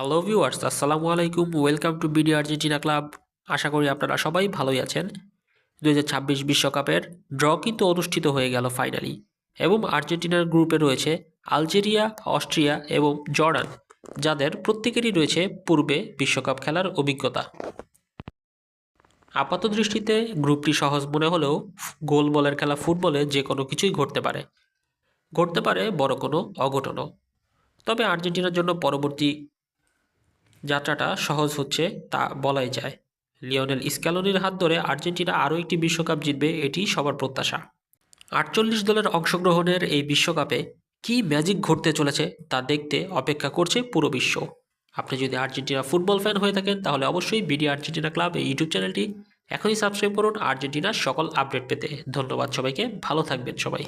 Hello viewers আসসালামু আলাইকুম welcome to BD Argentina club আশা করি আপনারা সবাই ভালোই আছেন। দু বিশ্বকাপের ড্র কিন্তু অনুষ্ঠিত হয়ে গেল ফাইনালি এবং আর্জেন্টিনার গ্রুপে রয়েছে আলজেরিয়া, অস্ট্রিয়া এবং জর্ডান, যাদের প্রত্যেকেরই রয়েছে পূর্বে বিশ্বকাপ খেলার অভিজ্ঞতা। আপাত দৃষ্টিতে গ্রুপটি সহজ মনে হলেও গোল বলের খেলা ফুটবলে যে কোনো কিছুই ঘটতে পারে। ঘটতে পারে বড় কোনো অঘটনও। তবে আর্জেন্টিনার জন্য পরবর্তী যাত্রাটা সহজ হচ্ছে তা বলাই যায়। লিওনেল স্ক্যালোনির হাত ধরে আর্জেন্টিনা আরও একটি বিশ্বকাপ জিতবে, এটি সবার প্রত্যাশা। আটচল্লিশ দলের অংশগ্রহণের এই বিশ্বকাপে কী ম্যাজিক ঘটতে চলেছে তা দেখতে অপেক্ষা করছে পুরো বিশ্ব। আপনি যদি আর্জেন্টিনা ফুটবল ফ্যান হয়ে থাকেন, তাহলে অবশ্যই বিডি আর্জেন্টিনা ক্লাব এই ইউটিউব চ্যানেলটি এখনই সাবস্ক্রাইব করুন। আর্জেন্টিনার সকল আপডেট পেতে ধন্যবাদ সবাইকে। ভালো থাকবেন সবাই।